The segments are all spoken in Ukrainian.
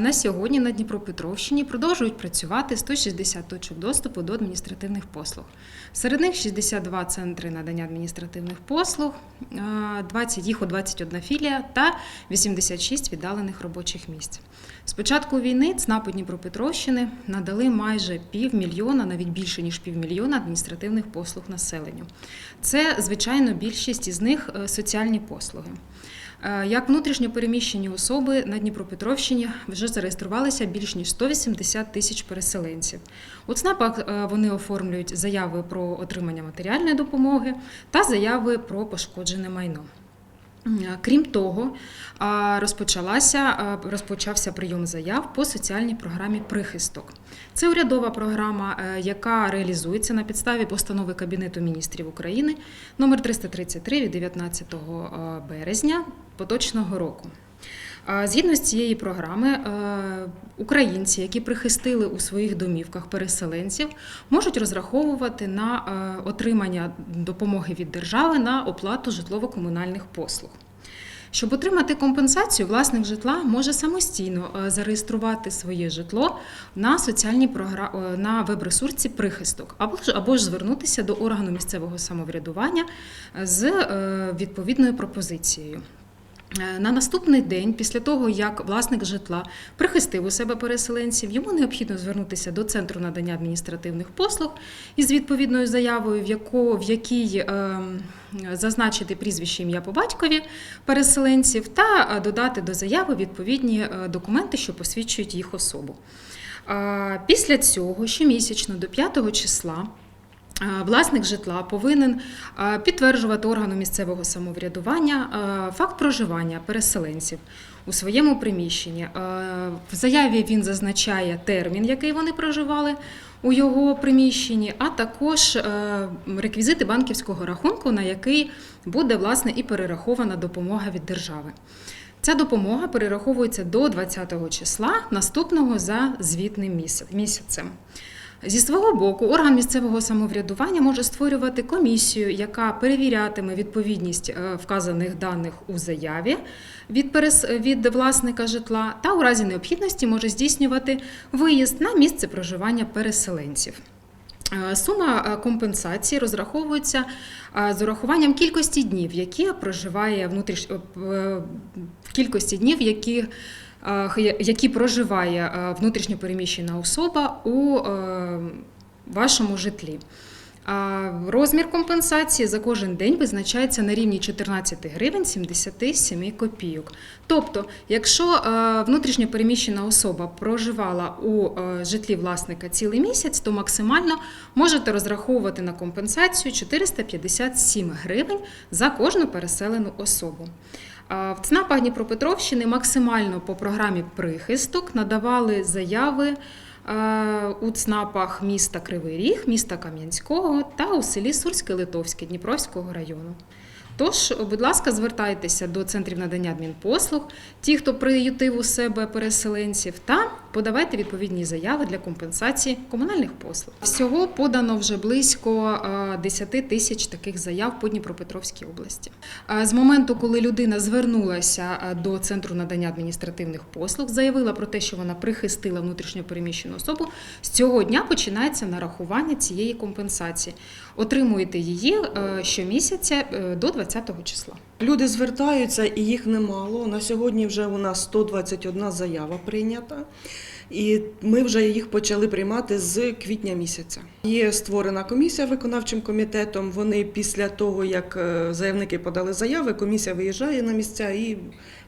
На сьогодні на Дніпропетровщині продовжують працювати 160 точок доступу до адміністративних послуг. Серед них 62 центри надання адміністративних послуг, е, 20, їх у 21 філія та 86 віддалених робочих місць. З початку війни ЦНАПу Дніпропетровщини надали майже півмільйона, навіть більше ніж півмільйона адміністративних послуг населенню. Це, звичайно, більшість із них е, соціальні послуги. Е, Як внутрішньо переміщені особи на Дніпропетровщині вже зареєструвалися більш ніж 180 тисяч переселенців. У ЦНАПах е, вони оформлюють заяви про отримання матеріальної допомоги та заяви про пошкоджене майно. М, Крім того, розпочалася, розпочався прийом заяв по соціальній програмі Прихисток. Це урядова програма, е, яка реалізується на підставі постанови Кабінету міністрів України номер 333 від 19 е, березня поточного року. Згідно з цієї програми, е, українці, які прихистили у своїх домівках переселенців, можуть розраховувати на е, отримання допомоги від держави на оплату житлово-комунальних послуг. Щоб отримати компенсацію, власник житла може самостійно е, зареєструвати своє житло на соціальній програ- е, на веб-ресурсі прихисток, або ж або ж звернутися до органу місцевого самоврядування з відповідною пропозицією. Е, На наступний день, після того як власник житла прихистив у себе переселенців, йому необхідно звернутися до центру надання адміністративних послуг із відповідною заявою, в, яко, в якій е, зазначити прізвище ім'я по батькові переселенців, та е, додати до заяви відповідні е, документи, що посвідчують їх особу. Після цього щомісячно до 5 числа. Е, Власник житла повинен е, підтверджувати органу місцевого самоврядування е, факт проживання переселенців у своєму приміщенні. В заяві він зазначає термін, який вони проживали у його приміщенні, а також реквізити банківського рахунку, на який буде власне і перерахована допомога від держави. Ця допомога перераховується до 20 числа наступного за звітним місяцем. Зі свого боку, орган місцевого самоврядування може створювати комісію, яка перевірятиме відповідність е, вказаних даних у заяві від, перес... від власника житла, та у разі необхідності може здійснювати виїзд на місце проживання переселенців. Е, Сума е, компенсації розраховується з урахуванням кількості днів, які проживає внутріш... е, кількості днів, які, які проживає е, внутрішньо переміщена особа у е, вашому житлі. Розмір компенсації за кожен день визначається на рівні 14 гривень 77 копійок. Тобто, якщо е, внутрішньо переміщена особа проживала у е, житлі власника цілий місяць, то максимально можете розраховувати на компенсацію 457 гривень за кожну переселену особу. В ЦНАПах Дніпропетровщини максимально по програмі прихисток надавали заяви е, у ЦНАПах міста Кривий Ріг, міста Кам'янського та у селі Сурське Литовське Дніпровського району. Тож, будь ласка, звертайтеся до центрів надання адмінпослуг, ті, хто приютив у себе переселенців, та подавайте відповідні заяви для компенсації комунальних послуг. Всього подано вже близько е, 10 тисяч таких заяв по Дніпропетровській області. Е, З моменту, коли людина звернулася е, до центру надання адміністративних послуг, заявила про те, що вона прихистила внутрішньо переміщену особу, з цього дня починається нарахування цієї компенсації. Отримуєте її е, щомісяця е, до 20 числа. Люди звертаються і їх немало. На сьогодні вже у нас 121 заява прийнята. І ми вже їх почали приймати з квітня місяця. Є створена комісія виконавчим комітетом. Вони після того, як е, заявники подали заяви, комісія виїжджає на місця і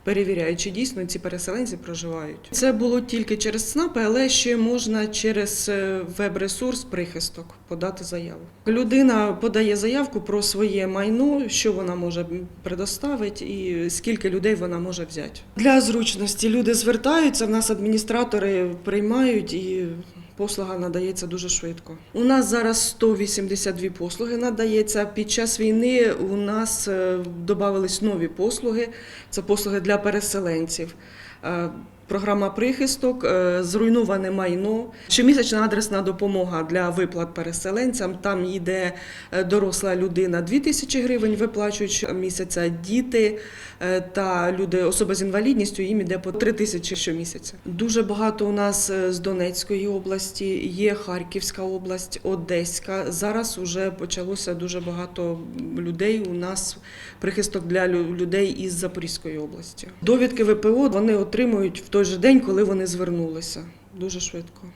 перевіряє, чи дійсно ці переселенці проживають. Це було тільки через ЦНАПи, але ще можна через е, веб-ресурс прихисток подати заяву. Людина подає заявку про своє майно, що вона може предоставити і скільки людей вона може взяти. Для зручності люди звертаються, в нас адміністратори приймають і. Послуга надається дуже швидко. У нас зараз 182 послуги надається. Під час війни у нас додавались нові послуги. Це послуги для переселенців. Програма прихисток, е, зруйноване майно, щомісячна адресна допомога для виплат переселенцям. Там йде е, доросла людина 2 тисячі гривень, виплачують щомісяця, діти е, та люди, особи з інвалідністю, їм йде по 3 тисячі щомісяця. Дуже багато у нас з Донецької області, є Харківська область, Одеська. Зараз вже почалося дуже багато людей. У нас прихисток для людей із Запорізької області. Довідки ВПО вони отримують в той же день, коли вони звернулися. Дуже швидко.